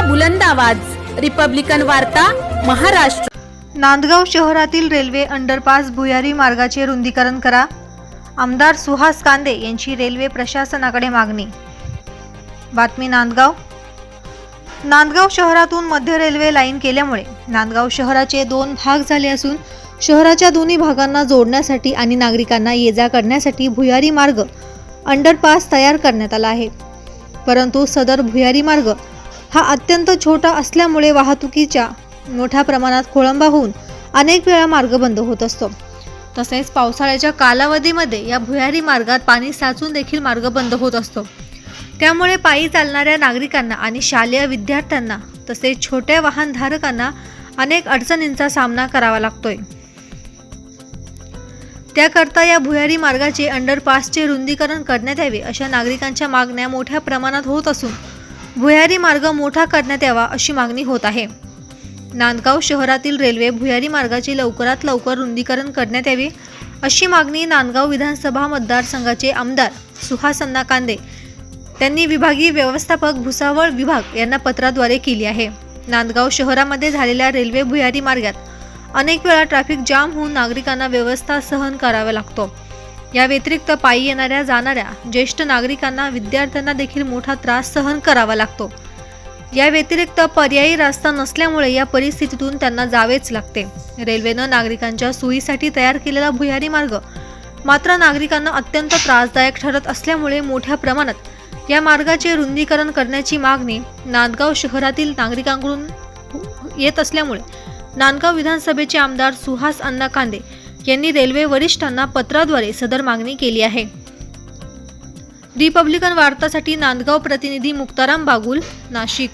लोकशाहीचा बुलंद आवाज. रिपब्लिकन वार्ता महाराष्ट्र. नांदगाव शहरातील रेल्वे अंडरपास भुयारी मार्गाचे रुंदीकरण करा. आमदार सुहास कांदे यांची रेल्वे प्रशासनाकडे मागणी. बातमी नांदगाव. नांदगाव शहरातून मध्य रेल्वे लाईन केल्यामुळे नांदगाव शहराचे दोन भाग झाले असून शहराच्या दोन्ही भागांना जोडण्यासाठी आणि नागरिकांना ये जा करण्यासाठी भुयारी मार्ग अंडरपास तयार करण्यात आला आहे. परंतु सदर भुयारी मार्ग हा अत्यंत छोटा असल्यामुळे वाहतुकीच्या मोठ्या प्रमाणात खोळंबा होऊन अनेक वेळा मार्ग बंद होत असतो. तसेच पावसाळ्याच्या कालावधीमध्ये या भुयारी मार्गात पाणी साचून देखील मार्ग बंद होत असतो. त्यामुळे पायी चालणाऱ्या नागरिकांना आणि शालेय विद्यार्थ्यांना तसेच छोट्या वाहनधारकांना अनेक अडचणींचा सामना करावा लागतोय. त्याकरता या भुयारी मार्गाचे अंडरपासचे रुंदीकरण करण्यात यावे अशा नागरिकांच्या मागण्या मोठ्या प्रमाणात होत असून भुयारी मार्ग मोठा करण्यात यावा अशी मागणी होत आहे. नांदगाव शहरातील रेल्वे भुयारी मार्गाचे लवकरात लवकर रुंदीकरण करण्यात यावे अशी मागणी नांदगाव विधानसभा मतदारसंघाचे आमदार सुहासन्ना कांदे त्यांनी विभागीय व्यवस्थापक भुसावळ विभाग यांना पत्राद्वारे केली आहे. नांदगाव शहरामध्ये झालेल्या रेल्वे भुयारी मार्गात अनेक वेळा ट्रॅफिक जाम होऊन नागरिकांना व्यवस्था सहन करावा लागतो. या व्यतिरिक्त पायी येणाऱ्या जाणाऱ्या ज्येष्ठ नागरिकांना विद्यार्थ्यांना देखील मोठा त्रास सहन करावा लागतो. या व्यतिरिक्त पर्यायी रस्ता नसल्यामुळे या परिस्थितीतून त्यांना जावेच लागते. रेल्वेनं नागरिकांच्या सोयीसाठी तयार केलेला भुयारी मार्ग मात्र नागरिकांना अत्यंत त्रासदायक ठरत असल्यामुळे मोठ्या प्रमाणात या मार्गाचे रुंदीकरण करण्याची मागणी नांदगाव शहरातील नागरिकांकडून येत असल्यामुळे नांदगाव विधानसभेचे आमदार सुहास अण्णा कांदे यांनी रेल्वे वरिष्ठांना पत्राद्वारे सदर मागणी केली आहे. रिपब्लिकन वार्तासाठी नांदगाव प्रतिनिधी मुक्ताराम बागुल नाशिक.